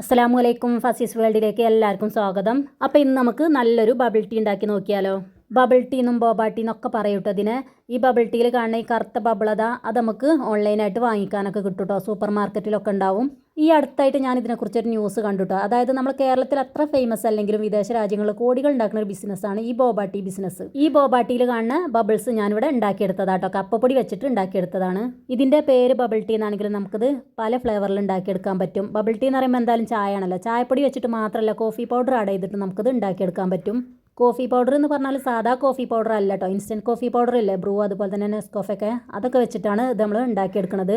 അസ്സലാമു അലൈക്കും ഫസീസ് വേൾഡിലേക്ക് എല്ലാവർക്കും സ്വാഗതം. അപ്പോൾ ഇന്ന് നമുക്ക് നല്ലൊരു ബബിൾ ടീ ഉണ്ടാക്കി നോക്കിയാലോ? ബബിൾ ടീ എന്നും ബോബാ ടീ എന്നൊക്കെ പറയൂട്ടോ അതിന്. ഈ ബബിൾ ടീയിൽ കാണുന്ന ഈ കറുത്ത ബബിളത അത് നമുക്ക് ഓൺലൈനായിട്ട് വാങ്ങിക്കാനൊക്കെ കിട്ടും കേട്ടോ സൂപ്പർ മാർക്കറ്റിലൊക്കെ ഉണ്ടാവും. ഈ അടുത്തായിട്ട് ഞാൻ ഇതിനെക്കുറിച്ചൊരു ന്യൂസ് കണ്ടുട്ടോ. അതായത് നമ്മൾ കേരളത്തിൽ അത്ര ഫേമസ് അല്ലെങ്കിലും വിദേശ രാജ്യങ്ങളിൽ കോടികൾ ഉണ്ടാക്കുന്ന ഒരു ബിസിനസ്സാണ് ഈ ബോബാ ടീ ബിസിനസ് ഈ ബോബാ ടീയിൽ കാണുന്ന ബബിൾസ് ഞാനിവിടെ ഉണ്ടാക്കിയെടുത്തതാട്ടോ. കപ്പപ്പൊടി വെച്ചിട്ട് ഉണ്ടാക്കിയെടുത്തതാണ്. ഇതിന്റെ പേര് ബബിൾ ടീ എന്നാണെങ്കിലും നമുക്കിത് പല ഫ്ലേവറിൽ ഉണ്ടാക്കിയെടുക്കാൻ പറ്റും. ബബിൾ ടീ എന്ന് പറയുമ്പോൾ എന്തായാലും ചായ ആണല്ലോ ചായപ്പൊടി വെച്ചിട്ട് മാത്രമല്ല കോഫി പൗഡർ ആഡ് ചെയ്തിട്ട് നമുക്കിത് ഉണ്ടാക്കിയെടുക്കാൻ പറ്റും. കോഫി പൗഡർ എന്ന് പറഞ്ഞാൽ സാധാ കോഫി പൗഡർ അല്ല കേട്ടോ ഇൻസ്റ്റന്റ് കോഫി പൗഡർ ഇല്ലേ? ബ്രൂ അതുപോലെ തന്നെ നെസ്കോഫൊക്കെ അതൊക്കെ വെച്ചിട്ടാണ് ഇത് നമ്മൾ ഉണ്ടാക്കിയെടുക്കുന്നത്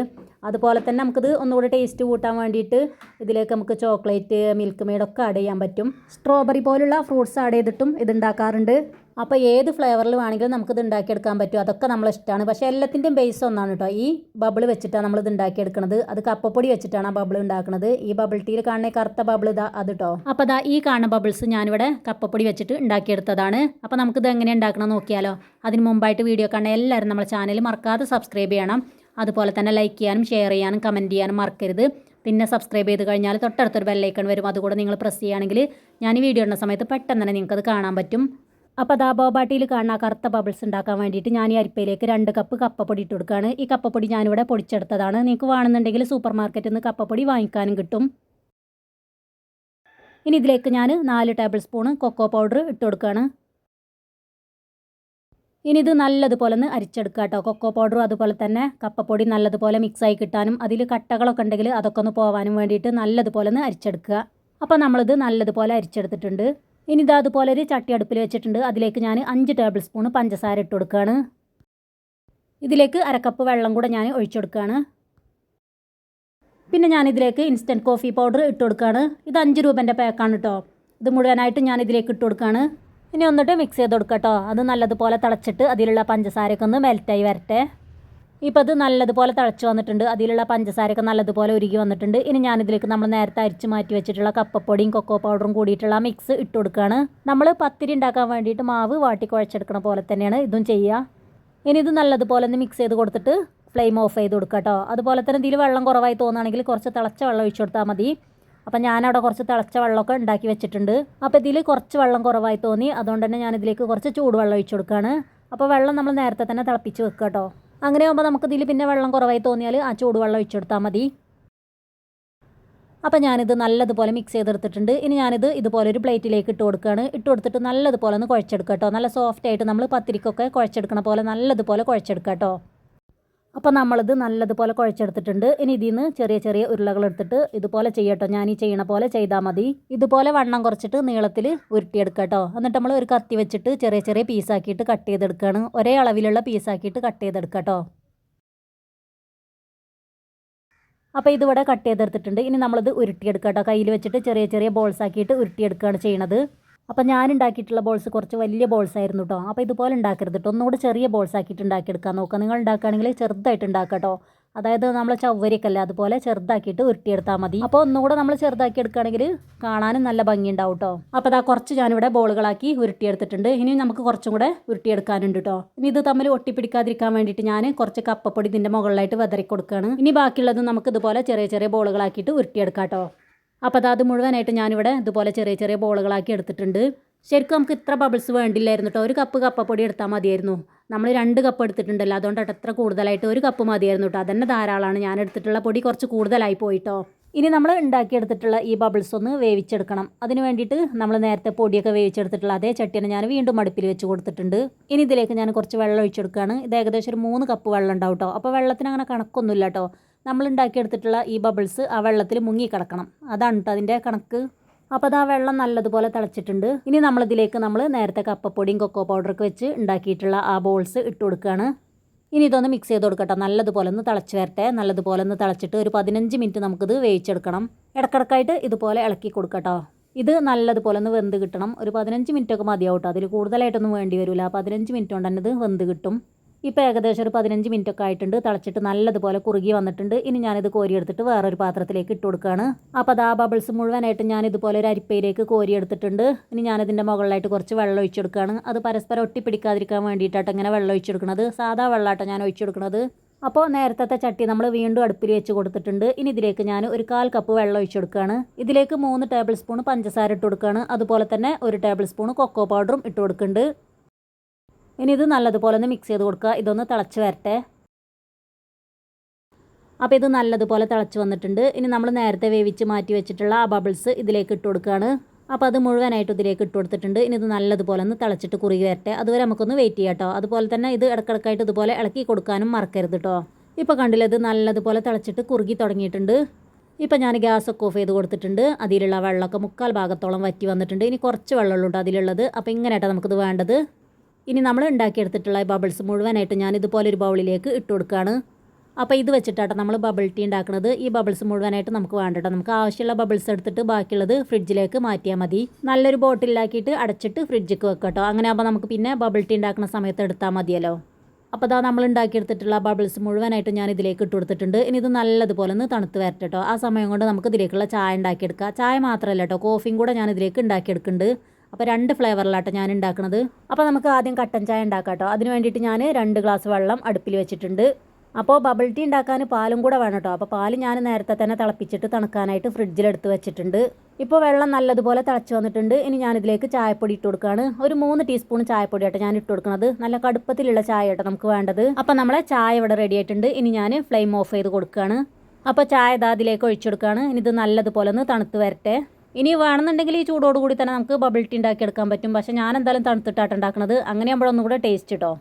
അതുപോലെ തന്നെ നമുക്കിത് ഒന്നുകൂടി ടേസ്റ്റ് കൂട്ടാൻ വേണ്ടിയിട്ട് ഇതിലേക്ക് നമുക്ക് ചോക്ലേറ്റ് മിൽക്ക് മെയ്ഡൊക്കെ ആഡ് ചെയ്യാൻ പറ്റും. സ്ട്രോബെറി പോലുള്ള ഫ്രൂട്ട്സ് ആഡ് ചെയ്തിട്ടും ഇത് ഉണ്ടാക്കാറുണ്ട്. അപ്പോൾ ഏത് ഫ്ലേവറിൽ വേണമെങ്കിലും നമുക്കിത് ഉണ്ടാക്കിയെടുക്കാൻ പറ്റും. അതൊക്കെ നമ്മളെ ഇഷ്ടമാണ് പക്ഷേ എല്ലാത്തിന്റെയും ബേസ് ഒന്നാണ് കേട്ടോ ഈ ബബിൾ വെച്ചിട്ടാണ് നമ്മളിത് ഉണ്ടാക്കിയെടുക്കുന്നത് അത് കപ്പപ്പൊടി വെച്ചിട്ടാണ് ആ ബബിൾ ഉണ്ടാക്കുന്നത് ഈ ബബിൾ ടീയിൽ കാണുന്ന കറുത്ത ബബിൾ ഇതാ അത് കേട്ടോ അപ്പോൾ അതാ ഈ കാണുന്ന ബബിൾസ് ഞാനിവിടെ കപ്പപ്പൊടി വെച്ചിട്ട് ഉണ്ടാക്കിയെടുത്തതാണ്. അപ്പോൾ നമുക്കിത് എങ്ങനെ ഉണ്ടാക്കണം നോക്കിയാലോ. അതിന് മുമ്പായിട്ട് വീഡിയോ കാണുന്ന എല്ലാവരും നമ്മുടെ ചാനൽ മറക്കാതെ സബ്സ്ക്രൈബ് ചെയ്യണം. അതുപോലെ തന്നെ ലൈക്ക് ചെയ്യാനും ഷെയർ ചെയ്യാനും കമന്റ് ചെയ്യാനും മറക്കരുത്. പിന്നെ സബ്സ്ക്രൈബ് ചെയ്ത് കഴിഞ്ഞാൽ തൊട്ടടുത്തൊരു ബെല്ലൈക്കൺ വരും. അതുകൂടെ നിങ്ങൾ പ്രസ് ചെയ്യുകയാണെങ്കിൽ ഞാൻ ഈ വീഡിയോ ഇടുന്ന സമയത്ത് പെട്ടെന്ന് തന്നെ നിങ്ങൾക്കത് കാണാൻ പറ്റും. അപ്പോൾ അതാ ബോബാട്ടിയിൽ ആ കറുത്ത ബബിൾസ് ഉണ്ടാക്കാൻ വേണ്ടിയിട്ട് ഞാൻ ഈ അരിപ്പയിലേക്ക് രണ്ട് കപ്പ് കപ്പപ്പൊടി ഇട്ട് കൊടുക്കുകയാണ്. ഈ കപ്പപ്പൊടി ഞാനിവിടെ പൊടിച്ചെടുത്തതാണ്. നിങ്ങൾക്ക് വേണമെന്നുണ്ടെങ്കിൽ സൂപ്പർ മാർക്കറ്റിൽ നിന്ന് കപ്പപ്പൊടി വാങ്ങിക്കാനും കിട്ടും. ഇനി ഇതിലേക്ക് ഞാൻ നാല് ടേബിൾ സ്പൂൺ കൊക്കോ പൗഡർ ഇട്ട് കൊടുക്കുകയാണ്. ഇനി ഇത് നല്ലതുപോലെ ഒന്ന് അരിച്ചെടുക്കുക കേട്ടോ. കൊക്കോ പൗഡറും അതുപോലെ തന്നെ കപ്പപ്പൊടി നല്ലതുപോലെ മിക്സായി കിട്ടാനും അതിൽ കട്ടകളൊക്കെ ഉണ്ടെങ്കിൽ അതൊക്കെ ഒന്ന് പോകാനും വേണ്ടിയിട്ട് നല്ലതുപോലെ ഒന്ന് അരിച്ചെടുക്കുക. അപ്പോൾ നമ്മളിത് നല്ലതുപോലെ അരിച്ചെടുത്തിട്ടുണ്ട്. ഇനി ഇത് അതുപോലെ ഒരു ചട്ടി അടുപ്പിൽ വെച്ചിട്ടുണ്ട്. അതിലേക്ക് ഞാൻ അഞ്ച് ടേബിൾ സ്പൂൺ പഞ്ചസാര ഇട്ട് കൊടുക്കുകയാണ്. ഇതിലേക്ക് അരക്കപ്പ് വെള്ളം കൂടെ ഞാൻ ഒഴിച്ചു കൊടുക്കുകയാണ്. പിന്നെ ഞാൻ ഇതിലേക്ക് ഇൻസ്റ്റന്റ് കോഫി പൗഡർ ഇട്ട് കൊടുക്കുകയാണ്. ഇത് അഞ്ച് രൂപേന്റെ പാക്കാണ് കേട്ടോ ഇത് മുഴുവനായിട്ട് ഞാൻ ഇതിലേക്ക് ഇട്ട് കൊടുക്കുകയാണ്. ഇനി ഒന്നിട്ട് മിക്സ് ചെയ്ത് കൊടുക്കാം കേട്ടോ അത് നല്ലതുപോലെ തിളച്ചിട്ട് അതിലുള്ള പഞ്ചസാരയൊക്കെ ഒന്ന് മെൽറ്റായി വരട്ടെ. ഇപ്പോൾ അത് നല്ലതുപോലെ തിളച്ച് വന്നിട്ടുണ്ട്. അതിലുള്ള പഞ്ചസാരയൊക്കെ നല്ലതുപോലെ ഉരുകി വന്നിട്ടുണ്ട്. ഇനി ഞാനിതിലേക്ക് നമ്മൾ നേരത്തെ അരിച്ച് മാറ്റി വെച്ചിട്ടുള്ള കപ്പപ്പൊടിയും കൊക്കോ പൗഡറും കൂടിയിട്ടുള്ള മിക്സ് ഇട്ട് കൊടുക്കുകയാണ്. നമ്മൾ പത്തിരി ഉണ്ടാക്കാൻ വേണ്ടിയിട്ട് മാവ് വാട്ടി കുഴച്ചെടുക്കണ പോലെ തന്നെയാണ് ഇതും ചെയ്യുക. ഇനി ഇത് നല്ലതുപോലെ ഒന്ന് മിക്സ് ചെയ്ത് കൊടുത്തിട്ട് ഫ്ലെയിം ഓഫ് ചെയ്ത് കൊടുക്കുക കേട്ടോ. അതുപോലെ തന്നെ ഇതിൽ വെള്ളം കുറവായി തോന്നുകയാണെങ്കിൽ കുറച്ച് തിളച്ച വെള്ളം ഒഴിച്ചു കൊടുത്താൽ മതി. അപ്പം ഞാനവിടെ കുറച്ച് തിളച്ച വെള്ളമൊക്കെ ഉണ്ടാക്കി വെച്ചിട്ടുണ്ട്. അപ്പോൾ ഇതിൽ കുറച്ച് വെള്ളം കുറവായി തോന്നി. അതുകൊണ്ട് തന്നെ ഞാനിതിലേക്ക് കുറച്ച് ചൂടുവെള്ളം ഒഴിച്ചു കൊടുക്കുകയാണ്. അപ്പോൾ വെള്ളം നമ്മൾ നേരത്തെ തന്നെ തിളപ്പിച്ച് വെക്കുക കേട്ടോ. അങ്ങനെ ആകുമ്പോൾ നമുക്ക് ഇതിൽ പിന്നെ വെള്ളം കുറവായി തോന്നിയാൽ ആ ചൂടുവെള്ളം ഒഴിച്ചെടുത്താൽ മതി. അപ്പോൾ ഞാനിത് നല്ലതുപോലെ മിക്സ് ചെയ്തെടുത്തിട്ടുണ്ട്. ഇനി ഞാനിത് ഇതുപോലെ ഒരു പ്ലേറ്റിലേക്ക് ഇട്ട് കൊടുക്കുകയാണ് ഇട്ട് കൊടുത്തിട്ട് നല്ലതുപോലെ ഒന്ന് കുഴച്ചെടുക്കുക കേട്ടോ നല്ല സോഫ്റ്റ് ആയിട്ട് നമ്മൾ പത്തിരിക്കൊക്കെ കുഴച്ചെടുക്കണ പോലെ നല്ലതുപോലെ കുഴച്ചെടുക്കുക കേട്ടോ അപ്പോൾ നമ്മളിത് നല്ലതുപോലെ കുഴച്ചെടുത്തിട്ടുണ്ട്. ഇനി ഇതിൽ നിന്ന് ചെറിയ ചെറിയ ഉരുളകൾ എടുത്തിട്ട് ഇതുപോലെ ചെയ്യട്ടോ. ഞാൻ ഈ ചെയ്യണ പോലെ ചെയ്താൽ മതി. ഇതുപോലെ വണ്ണം കുറച്ചിട്ട് നീളത്തിൽ ഉരുട്ടിയെടുക്കുക എന്നിട്ട് നമ്മൾ ഒരു കത്തി വെച്ചിട്ട് ചെറിയ ചെറിയ പീസാക്കിയിട്ട് കട്ട് ചെയ്തെടുക്കുകയാണ് ഒരേ അളവിലുള്ള പീസാക്കിയിട്ട് കട്ട് ചെയ്തെടുക്കുക കേട്ടോ അപ്പോൾ ഇതിവിടെ കട്ട് ചെയ്തെടുത്തിട്ടുണ്ട്. ഇനി നമ്മളിത് ഉരുട്ടിയെടുക്കുക കേട്ടോ കയ്യിൽ വെച്ചിട്ട് ചെറിയ ചെറിയ ബോൾസ് ആക്കിയിട്ട് ഉരുട്ടിയെടുക്കുകയാണ് ചെയ്യണത്. അപ്പോൾ ഞാൻ ഉണ്ടാക്കിയിട്ടുള്ള ബോൾസ് കുറച്ച് വലിയ ബോൾസ് ആയിരുന്നു കേട്ടോ അപ്പോൾ ഇതുപോലെ ഉണ്ടാക്കരുത് കേട്ടോ ഒന്നുകൂടി ചെറിയ ബോൾസ് ആക്കിയിട്ട് ഉണ്ടാക്കിയെടുക്കാൻ നോക്കുക നിങ്ങൾ ഉണ്ടാക്കുകയാണെങ്കിൽ ചെറുതായിട്ട് ഉണ്ടാക്കുക കേട്ടോ അതായത് നമ്മൾ ചവ്വരിക്കല്ല അതുപോലെ ചെറുതാക്കിയിട്ട് ഉരുട്ടിയെടുത്താൽ മതി. അപ്പോൾ ഒന്നുകൂടെ നമ്മൾ ചെറുതാക്കി എടുക്കുകയാണെങ്കിൽ കാണാനും നല്ല ഭംഗി ഉണ്ടാവും കേട്ടോ അപ്പോൾ അതാ കുറച്ച് ഞാനിവിടെ ബോളുകളാക്കി ഉരുട്ടിയെടുത്തിട്ടുണ്ട്. ഇനി നമുക്ക് കുറച്ചും കൂടെ ഉരുട്ടിയെടുക്കാനുണ്ട് കേട്ടോ ഇനി ഇത് തമ്മിൽ ഒട്ടിപ്പിടിക്കാതിരിക്കാൻ വേണ്ടിയിട്ട് ഞാൻ കുറച്ച് കപ്പപ്പൊടി ഇതിന്റെ മുകളിലായിട്ട് വെതറി കൊടുക്കുകയാണ് ഇനി ബാക്കിയുള്ളത് നമുക്ക് ഇതുപോലെ ചെറിയ ചെറിയ ബോളുകളാക്കിയിട്ട് ഉരുട്ടിയെടുക്കാം കേട്ടോ അപ്പോൾ അത് മുഴുവനായിട്ട് ഞാനിവിടെ ഇതുപോലെ ചെറിയ ചെറിയ ബോളുകളാക്കി എടുത്തിട്ടുണ്ട്. ശരിക്കും നമുക്ക് ഇത്ര ബബിൾസ് വേണ്ടില്ലായിരുന്നു കേട്ടോ ഒരു കപ്പ് കപ്പപ്പൊടി എടുത്താൽ മതിയായിരുന്നു. നമ്മൾ രണ്ട് കപ്പ് എടുത്തിട്ടുണ്ടല്ലോ. അതുകൊണ്ടാണ് എത്ര കൂടുതലായിട്ട് ഒരു കപ്പ് മതിയായിരുന്നു കേട്ടോ അതന്നെ ധാരാളമാണ് ഞാൻ എടുത്തിട്ടുള്ള പൊടി കുറച്ച് കൂടുതലായി പോയിട്ടോ ഇനി നമ്മൾ ഉണ്ടാക്കിയെടുത്തിട്ടുള്ള ഈ ബബിൾസ് ഒന്ന് വേവിച്ചെടുക്കണം. അതിന് വേണ്ടിയിട്ട് നമ്മൾ നേരത്തെ പൊടിയൊക്കെ വേവിച്ചെടുത്തിട്ടുള്ള അതേ ചട്ടിനെ ഞാൻ വീണ്ടും അടുപ്പിൽ വെച്ച് കൊടുത്തിട്ടുണ്ട്. ഇനി ഇതിലേക്ക് ഞാൻ കുറച്ച് വെള്ളം ഒഴിച്ചെടുക്കുകയാണ്. ഇത് ഏകദേശം ഒരു മൂന്ന് കപ്പ് വെള്ളം ഉണ്ടാവും കേട്ടോ അപ്പോൾ വെള്ളത്തിന് അങ്ങനെ കണക്കൊന്നുമില്ല കേട്ടോ നമ്മൾ ഉണ്ടാക്കിയെടുത്തിട്ടുള്ള ഈ ബബിൾസ് ആ വെള്ളത്തിൽ മുങ്ങി കിടക്കണം അതാണ് കേട്ടോ അതിന്റെ കണക്ക്. അപ്പോൾ അത് ആ വെള്ളം നല്ലതുപോലെ തിളച്ചിട്ടുണ്ട്. ഇനി നമ്മളിതിലേക്ക് നമ്മൾ നേരത്തെ കപ്പപ്പൊടിയും കൊക്കോ പൗഡറൊക്കെ വെച്ച് ഉണ്ടാക്കിയിട്ടുള്ള ആ ബോൾസ് ഇട്ട് കൊടുക്കുകയാണ്. ഇനി ഇതൊന്ന് മിക്സ് ചെയ്ത് കൊടുക്കട്ടെ. നല്ലതുപോലെ ഒന്ന് തിളച്ച് വരട്ടെ. നല്ലതുപോലെ ഒന്ന് തിളച്ചിട്ട് ഒരു പതിനഞ്ച് മിനിറ്റ് നമുക്കിത് വേവിച്ചെടുക്കണം. ഇടക്കിടക്കായിട്ട് ഇതുപോലെ ഇളക്കി കൊടുക്കട്ടോ. ഇത് നല്ലതുപോലെ ഒന്ന് വെന്ത് കിട്ടണം. ഒരു പതിനഞ്ച് മിനിറ്റൊക്കെ മതിയാവും കേട്ടോ അതിൽ കൂടുതലായിട്ടൊന്നും വേണ്ടി വരില്ല പതിനഞ്ച് മിനിറ്റ് കൊണ്ട് തന്നെ ഇത് വെന്ത് കിട്ടും. ഇപ്പോൾ ഏകദേശം ഒരു പതിനഞ്ച് മിനിറ്റ് ഒക്കെ ആയിട്ടുണ്ട്. തിളച്ചിട്ട് നല്ലതുപോലെ കുറുകി വന്നിട്ടുണ്ട്. ഇനി ഞാനിത് കോരിയെടുത്തിട്ട് വേറൊരു പാത്രത്തിലേക്ക് ഇട്ട് കൊടുക്കുകയാണ് അപ്പോൾ അത് ആ ബബിൾസ് മുഴുവനായിട്ട് ഞാൻ ഇതുപോലെ ഒരു അരിപ്പയിലേക്ക് കോരിയെടുത്തിട്ടുണ്ട്. ഇനി ഞാനിതിന്റെ മുകളിലായിട്ട് കുറച്ച് വെള്ളം ഒഴിച്ചു കൊടുക്കുകയാണ് അത് പരസ്പരം ഒട്ടിപ്പിടിക്കാതിരിക്കാൻ വേണ്ടിയിട്ടാണ് ഇങ്ങനെ വെള്ളം ഒഴിച്ചു കൊടുക്കുന്നത് സാധാ വെള്ളമാട്ടോ ഞാൻ ഒഴിച്ചു കൊടുക്കുന്നത് അപ്പോൾ നേരത്തെ ചട്ടി നമ്മൾ വീണ്ടും അടുപ്പിൽ വെച്ച് കൊടുത്തിട്ടുണ്ട്. ഇനി ഇതിലേക്ക് ഞാൻ ഒരു കാൽ കപ്പ് വെള്ളം ഒഴിച്ചു കൊടുക്കുകയാണ് ഇതിലേക്ക് മൂന്ന് ടേബിൾ സ്പൂൺ പഞ്ചസാര ഇട്ട് കൊടുക്കുകയാണ് അതുപോലെ തന്നെ ഒരു ടേബിൾ സ്പൂൺ കൊക്കോ പൗഡറും ഇട്ട് കൊടുക്കുന്നുണ്ട്. ഇനി ഇത് നല്ലതുപോലെ ഒന്ന് മിക്സ് ചെയ്ത് കൊടുക്കുക. ഇതൊന്ന് തിളച്ച് വരട്ടെ. അപ്പോൾ ഇത് നല്ലതുപോലെ തിളച്ച് വന്നിട്ടുണ്ട്. ഇനി നമ്മൾ നേരത്തെ വേവിച്ച് മാറ്റി വെച്ചിട്ടുള്ള ആ ബബിൾസ് ഇതിലേക്ക് ഇട്ട് കൊടുക്കുകയാണ്. അപ്പോൾ അത് മുഴുവനായിട്ട് ഇതിലേക്ക് ഇട്ട് കൊടുത്തിട്ടുണ്ട്. ഇനി ഇത് നല്ലതുപോലെ ഒന്ന് തിളച്ചിട്ട് കുറുകി വരട്ടെ. അതുവരെ നമുക്കൊന്ന് വെയിറ്റ് ചെയ്യാം കേട്ടോ അതുപോലെ തന്നെ ഇത് ഇടക്കിടക്കായിട്ട് ഇതുപോലെ ഇളക്കി കൊടുക്കാനും മറക്കരുത് കേട്ടോ ഇപ്പോൾ കണ്ടില്ല ഇത് നല്ലതുപോലെ തിളച്ചിട്ട് കുറുകി തുടങ്ങിയിട്ടുണ്ട്. ഇപ്പോൾ ഞാൻ ഗ്യാസൊക്കെ ഓഫ് ചെയ്ത് കൊടുത്തിട്ടുണ്ട്. അതിലുള്ള വെള്ളമൊക്കെ മുക്കാൽ ഭാഗത്തോളം വറ്റി വന്നിട്ടുണ്ട്. ഇനി കുറച്ച് വെള്ളമുള്ളൂ അതിലുള്ളത്. അപ്പോൾ ഇങ്ങനെയായിട്ടാണ് നമുക്കിത് വേണ്ടത്. ഇനി നമ്മൾ ഉണ്ടാക്കിയെടുത്തിട്ടുള്ള ബബിൾസ് മുഴുവനായിട്ട് ഞാൻ ഇതുപോലെ ഒരു ബൗളിലേക്ക് ഇട്ട് കൊടുക്കുകയാണ്. അപ്പോൾ ഇത് വെച്ചിട്ടാട്ടോ നമ്മൾ ബബിൾ ടീ ഉണ്ടാക്കുന്നത്. ഈ ബബിൾസ് മുഴുവനായിട്ട് നമുക്ക് വേണ്ടട്ടോ. നമുക്ക് ആവശ്യമുള്ള ബബിൾസ് എടുത്തിട്ട് ബാക്കിയുള്ളത് ഫ്രിഡ്ജിലേക്ക് മാറ്റിയാൽ മതി. നല്ലൊരു ബോട്ടിലാക്കിയിട്ട് അടച്ചിട്ട് ഫ്രിഡ്ജിക്ക് വെക്കട്ടോ. അങ്ങനെ ആകുമ്പോൾ നമുക്ക് പിന്നെ ബബിൾ ടീ ഉണ്ടാക്കുന്ന സമയത്ത് എടുത്താൽ മതിയല്ലോ. അപ്പോൾ അതാ നമ്മൾ ഉണ്ടാക്കിയെടുത്തിട്ടുള്ള ബബിൾസ് മുഴുവനായിട്ട് ഞാൻ ഇതിലേക്ക് ഇട്ട് കൊടുത്തിട്ടുണ്ട്. ഇനി ഇത് നല്ലതുപോലെ ഒന്ന് തണുത്ത് വരട്ടെ കേട്ടോ ആ സമയം കൊണ്ട് നമുക്ക് ഇതിലേക്കുള്ള ചായ ഉണ്ടാക്കിയെടുക്കാം. ചായ മാത്രമല്ല കേട്ടോ. കോഫിയും കൂടെ ഞാൻ ഇതിലേക്ക് ഉണ്ടാക്കിയെടുക്കുന്നുണ്ട്. അപ്പോൾ രണ്ട് ഫ്ലേവറിലാട്ടോ ഞാൻ ഉണ്ടാക്കുന്നത് അപ്പോൾ നമുക്ക് ആദ്യം കട്ടൻ ചായ ഉണ്ടാക്കാം അതിന് വേണ്ടിയിട്ട് ഞാൻ രണ്ട് ഗ്ലാസ് വെള്ളം അടുപ്പിൽ വെച്ചിട്ടുണ്ട്. അപ്പോൾ ബബിൾ ടീ ഉണ്ടാക്കാൻ പാലും കൂടെ വേണം കേട്ടോ അപ്പോൾ പാൽ ഞാൻ നേരത്തെ തന്നെ തിളപ്പിച്ചിട്ട് തണുക്കാനായിട്ട് ഫ്രിഡ്ജിലെടുത്ത് വെച്ചിട്ടുണ്ട്. ഇപ്പോൾ വെള്ളം നല്ലതുപോലെ തിളച്ച് വന്നിട്ടുണ്ട്. ഇനി ഞാനിതിലേക്ക് ചായപ്പൊടി ഇട്ട് കൊടുക്കുകയാണ് ഒരു മൂന്ന് ടീസ്പൂൺ ചായപ്പൊടി ആട്ടോ ഞാൻ ഇട്ട് കൊടുക്കുന്നത് നല്ല കടുപ്പത്തിലുള്ള ചായ ആട്ടോ നമുക്ക് വേണ്ടത്. അപ്പോൾ നമ്മളെ ചായ ഇവിടെ റെഡി ആയിട്ടുണ്ട്. ഇനി ഞാൻ ഫ്ലെയിം ഓഫ് ചെയ്ത് കൊടുക്കുകയാണ് അപ്പോൾ ചായ ഇതാ അതിലേക്ക് ഒഴിച്ചു കൊടുക്കുകയാണ് ഇനി ഇത് നല്ലതുപോലെ ഒന്ന് തണുത്ത് വരട്ടെ. ഇനി വേണമെന്നുണ്ടെങ്കിൽ ഈ ചൂടോട് കൂടി തന്നെ നമുക്ക് ബബിൾ ടീ ഉണ്ടാക്കിയെടുക്കാൻ പറ്റും. പക്ഷേ ഞാൻ എന്തായാലും തണുത്തിട്ടാണ് ഉണ്ടാക്കുന്നത്. അങ്ങനെ അങ്ങനെയാകുമ്പോഴൊന്നും കൂടെ ടേസ്റ്റ് കേട്ടോ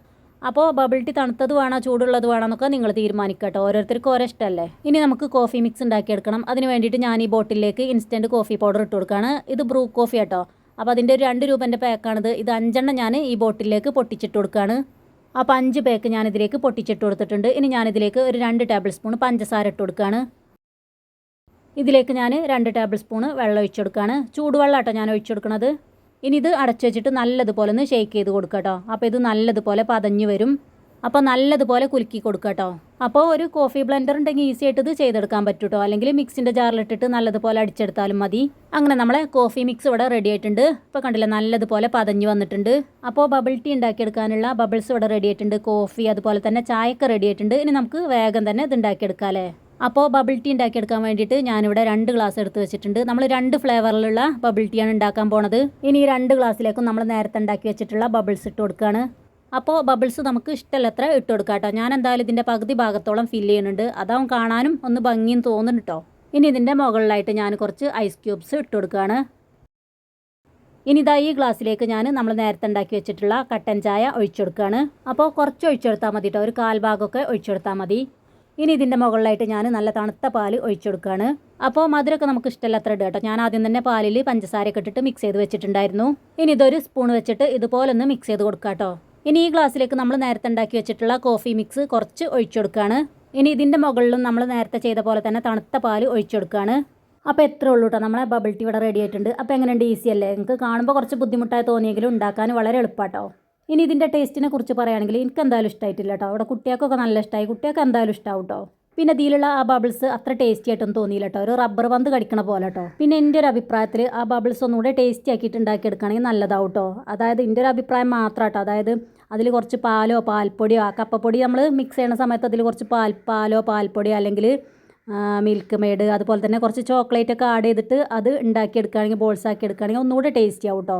അപ്പോൾ ബബിൾ ടീ തണുത്തത് വേണോ ചൂടുള്ളത് വേണോ എന്നൊക്കെ നിങ്ങൾ തീരുമാനിക്കട്ടോ ഓരോരുത്തർക്കും ഓരോ ഇഷ്ടമല്ലേ? ഇനി നമുക്ക് കോഫി മിക്സ് ഉണ്ടാക്കിയെടുക്കണം. അതിന് വേണ്ടിയിട്ട് ഞാൻ ഈ ബോട്ടിലേക്ക് ഇൻസ്റ്റന്റ് കോഫി പൗഡർ ഇട്ട് കൊടുക്കുകയാണ്. ഇത് ബ്രൂ കോഫി കേട്ടോ അപ്പോൾ അതിന്റെ ഒരു രണ്ട് രൂപേന്റെ പാക്കാണിത് ഇത് അഞ്ചെണ്ണം ഞാൻ ഈ ബോട്ടിലേക്ക് പൊട്ടിച്ചിട്ട് കൊടുക്കുകയാണ്. അപ്പോൾ അഞ്ച് പാക്ക് ഞാനിതിലേക്ക് പൊട്ടിച്ചിട്ട് കൊടുത്തിട്ടുണ്ട്. ഇനി ഞാനിതിലേക്ക് ഒരു രണ്ട് ടേബിൾ സ്പൂൺ പഞ്ചസാര ഇട്ട് കൊടുക്കുകയാണ്. ഇതിലേക്ക് ഞാൻ രണ്ട് ടേബിൾ സ്പൂണ് വെള്ളം ഒഴിച്ചു കൊടുക്കുകയാണ് ചൂടുവെള്ളട്ടോ ഞാൻ ഒഴിച്ചു കൊടുക്കുന്നത് ഇനി ഇത് അടച്ചു വെച്ചിട്ട് നല്ലതുപോലെ ഒന്ന് ഷേക്ക് ചെയ്ത് കൊടുക്കുക കേട്ടോ അപ്പോൾ ഇത് നല്ലതുപോലെ പതഞ്ഞു വരും. അപ്പോൾ നല്ലതുപോലെ കുലുക്കി കൊടുക്കുക കേട്ടോ അപ്പോൾ ഒരു കോഫി ബ്ലെൻഡർ ഉണ്ടെങ്കിൽ ഈസി ആയിട്ട് ഇത് ചെയ്തെടുക്കാൻ പറ്റും കേട്ടോ അല്ലെങ്കിൽ മിക്സിന്റെ ജാറിലിട്ടിട്ട് നല്ലതുപോലെ അടിച്ചെടുത്താലും മതി. അങ്ങനെ നമ്മളെ കോഫി മിക്സ് ഇവിടെ റെഡി ആയിട്ടുണ്ട്. ഇപ്പോൾ കണ്ടില്ല നല്ലതുപോലെ പതഞ്ഞു വന്നിട്ടുണ്ട്. അപ്പോൾ ബബിൾ ടീ ഉണ്ടാക്കിയെടുക്കാനുള്ള ബബിൾസ് ഇവിടെ റെഡി ആയിട്ടുണ്ട്. കോഫി അതുപോലെ തന്നെ ചായയൊക്കെ റെഡി ആയിട്ടുണ്ട്. ഇനി നമുക്ക് വേഗം തന്നെ ഇത് ഉണ്ടാക്കിയെടുക്കാം അല്ലേ? അപ്പോൾ ബബിൾ ടീ ഉണ്ടാക്കിയെടുക്കാൻ വേണ്ടിയിട്ട് ഞാനിവിടെ രണ്ട് ഗ്ലാസ് എടുത്ത് വെച്ചിട്ടുണ്ട്. നമ്മൾ രണ്ട് ഫ്ലേവറിലുള്ള ബബിൾ ആണ് ഉണ്ടാക്കാൻ പോണത്. ഇനി ഈ രണ്ട് ഗ്ലാസ്സിലേക്കും നമ്മൾ നേരത്തെ ഉണ്ടാക്കി വെച്ചിട്ടുള്ള ബബിൾസ് ഇട്ട് കൊടുക്കുകയാണ് അപ്പോൾ ബബിൾസ് നമുക്ക് ഇഷ്ടമല്ലത്ര ഇട്ട് കൊടുക്കാം കേട്ടോ ഞാൻ എന്തായാലും ഇതിന്റെ പകുതി ഭാഗത്തോളം ഫില്ല് ചെയ്യുന്നുണ്ട്. അതാവും കാണാനും ഒന്ന് ഭംഗിയും തോന്നുന്നു കേട്ടോ ഇനി ഇതിന്റെ മുകളിലായിട്ട് ഞാൻ കുറച്ച് ഐസ് ക്യൂബ്സ് ഇട്ട് കൊടുക്കുകയാണ് ഇനി ഇതാ ഈ ഗ്ലാസ്സിലേക്ക് ഞാൻ നമ്മൾ നേരത്തെ ഉണ്ടാക്കി വെച്ചിട്ടുള്ള കട്ടൻ ചായ ഒഴിച്ചു കൊടുക്കുകയാണ് അപ്പോൾ കുറച്ച് ഒഴിച്ചെടുത്താൽ മതി കേട്ടോ ഒരു കാൽ ഭാഗമൊക്കെ ഒഴിച്ചെടുത്താൽ മതി. ഇനി ഇതിന്റെ മുകളിലായിട്ട് ഞാൻ നല്ല തണുത്ത പാൽ ഒഴിച്ചു കൊടുക്കുകയാണ്. അപ്പോൾ മധുരമൊക്കെ നമുക്ക് ഇഷ്ടമല്ലാത്ര ഇടുക കേട്ടോ. ഞാൻ ആദ്യം തന്നെ പാലിൽ പഞ്ചസാരയൊക്കെ ഇട്ടിട്ട് മിക്സ് ചെയ്ത് വെച്ചിട്ടുണ്ടായിരുന്നു. ഇനി ഇതൊരു സ്പൂൺ വെച്ചിട്ട് ഇതുപോലെ ഒന്ന് മിക്സ് ചെയ്ത് കൊടുക്കുക കേട്ടോ. ഇനി ഈ ഗ്ലാസ്സിലേക്ക് നമ്മൾ നേരത്തെ ഉണ്ടാക്കി വെച്ചിട്ടുള്ള കോഫി മിക്സ് കുറച്ച് ഒഴിച്ചു കൊടുക്കുകയാണ്. ഇനി ഇതിന്റെ മുകളിലും നമ്മൾ നേരത്തെ ചെയ്ത പോലെ തന്നെ തണുത്ത പാൽ ഒഴിച്ചു കൊടുക്കുകയാണ്. അപ്പോൾ എത്ര ഉള്ളൂ കേട്ടോ. നമ്മളെ ബബിൾ ടീ ഇവിടെ റെഡി ആയിട്ടുണ്ട്. അപ്പോൾ എങ്ങനെയുണ്ട്? ഈസി അല്ലേ? നിങ്ങൾക്ക് കാണുമ്പോൾ കുറച്ച് ബുദ്ധിമുട്ടായി തോന്നിയെങ്കിലും ഉണ്ടാക്കാൻ വളരെ എളുപ്പമാട്ടോ ഇനി ഇതിന്റെ ടേസ്റ്റിനെ കുറിച്ച് പറയുകയാണെങ്കിൽ എനിക്ക് എന്തായാലും ഇഷ്ടമായിട്ടില്ല കേട്ടോ. അവിടെ കുട്ടികൾക്കൊക്കെ നല്ല ഇഷ്ടമായി കുട്ടികൾക്ക് എന്തായാലും ഇഷ്ടമാവും കേട്ടോ. പിന്നെ ഇതിലുള്ള ആ ബബിൾസ് അത്ര ടേസ്റ്റി ആയിട്ടൊന്നും തോന്നിയില്ല കേട്ടോ. ഒരു റബ്ബർ പന്ത് കടിക്കണ പോലെ കേട്ടോ. പിന്നെ എന്റെ ഒരു അഭിപ്രായത്തിൽ ആ ബബിൾസ് ഒന്നുകൂടെ ടേസ്റ്റി ആക്കിയിട്ട് ഉണ്ടാക്കിയെടുക്കുകയാണെങ്കിൽ നല്ലതാവും കേട്ടോ. അതായത് എന്റെ ഒരു അഭിപ്രായം മാത്രം കേട്ടോ. അതായത് അതിൽ കുറച്ച് പാലോ പാൽപ്പൊടിയോ ആ കപ്പപ്പൊടി നമ്മൾ മിക്സ് ചെയ്യുന്ന സമയത്ത് അതിൽ കുറച്ച് പാൽ പാലോ പാൽപ്പൊടിയോ അല്ലെങ്കിൽ മിൽക്ക് മെയ്ഡ് അതുപോലെ തന്നെ കുറച്ച് ചോക്ലേറ്റ് ഒക്കെ ആഡ് ചെയ്തിട്ട് അത് ഉണ്ടാക്കിയെടുക്കുകയാണെങ്കിൽ ബോൾസ് ആക്കി എടുക്കുകയാണെങ്കിൽ ഒന്നുകൂടെ ടേസ്റ്റി ആവും കേട്ടോ.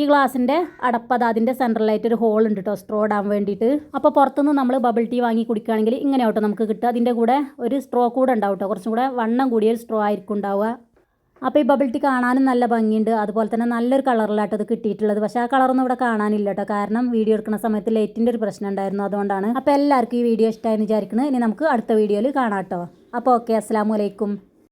ഈ ഗ്ലാസിന്റെ അടപ്പത് അതിന്റെ സെൻട്രലായിട്ട് ഒരു ഹോൾ ഉണ്ട് കേട്ടോ സ്ട്രോ ഇടാൻ വേണ്ടിയിട്ട്. അപ്പോൾ പുറത്തുനിന്ന് നമ്മൾ ബബിൾ ടീ വാങ്ങി കുടിക്കുകയാണെങ്കിൽ ഇങ്ങനെ ആവട്ടോ നമുക്ക് കിട്ടുക. അതിന്റെ കൂടെ ഒരു സ്ട്രോ കൂടെ ഉണ്ടാവും കേട്ടോ കുറച്ചും കൂടെ വണ്ണം കൂടിയ ഒരു സ്ട്രോ ആയിരിക്കും ഉണ്ടാവുക. അപ്പോൾ ഈ ബബിൾ ടീ കാണാനും നല്ല ഭംഗിയുണ്ട്. അതുപോലെ തന്നെ നല്ലൊരു കളറിലാട്ടോ ഇത് കിട്ടിയിട്ടുള്ളത്. പക്ഷേ ആ കളറൊന്നും ഇവിടെ കാണാനില്ല കേട്ടോ കാരണം വീഡിയോ എടുക്കുന്ന സമയത്ത് ലൈറ്റിന്റെ ഒരു പ്രശ്നം ഉണ്ടായിരുന്നു അതുകൊണ്ടാണ്. അപ്പോൾ എല്ലാവർക്കും ഈ വീഡിയോ ഇഷ്ടമായി വിചാരിക്കുന്നത് ഇനി നമുക്ക് അടുത്ത വീഡിയോയിൽ കാണാം കേട്ടോ അപ്പോൾ ഓക്കെ അസ്സാം വലൈക്കും